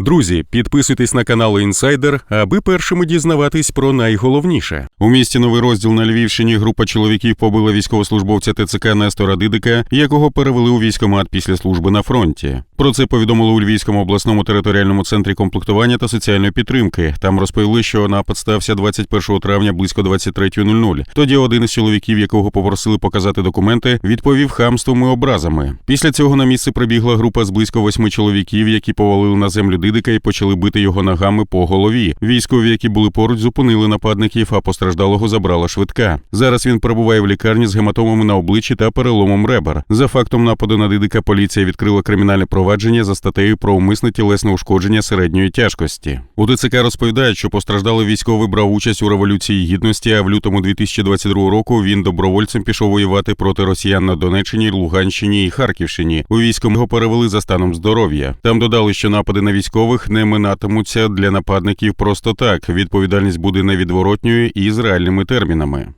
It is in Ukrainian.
Друзі, підписуйтесь на канал Інсайдер, аби першими дізнаватись про найголовніше. У місті новий розділ на Львівщині група чоловіків побила військовослужбовця ТЦК Нестора Дидика, якого перевели у військомат після служби на фронті. Про це повідомили у Львівському обласному територіальному центрі комплектування та соціальної підтримки. Там розповіли, що напад стався 21 травня близько 23.00. Тоді один із чоловіків, якого попросили показати документи, відповів хамством і образами. Після цього на місце прибігла група з близько восьми чоловіків, які повалили на землю Дидика і почали бити його ногами по голові. Військові, які були поруч, зупинили нападників, а постраждалого забрала швидка. Зараз він перебуває в лікарні з гематомами на обличчі та переломом ребер. За фактом нападу на Дидика поліція відкрила кримінальне провадження за статтею про умисне тілесне ушкодження середньої тяжкості. У ТЦК розповідають, що постраждалий військовий брав участь у революції гідності. А в лютому 2022 року він добровольцем пішов воювати проти росіян на Донеччині, Луганщині і Харківщині. У військом його перевели за станом здоров'я. Там додали, що напади на військових не минатимуться для нападників просто так. Відповідальність буде невідворотньою і з реальними термінами.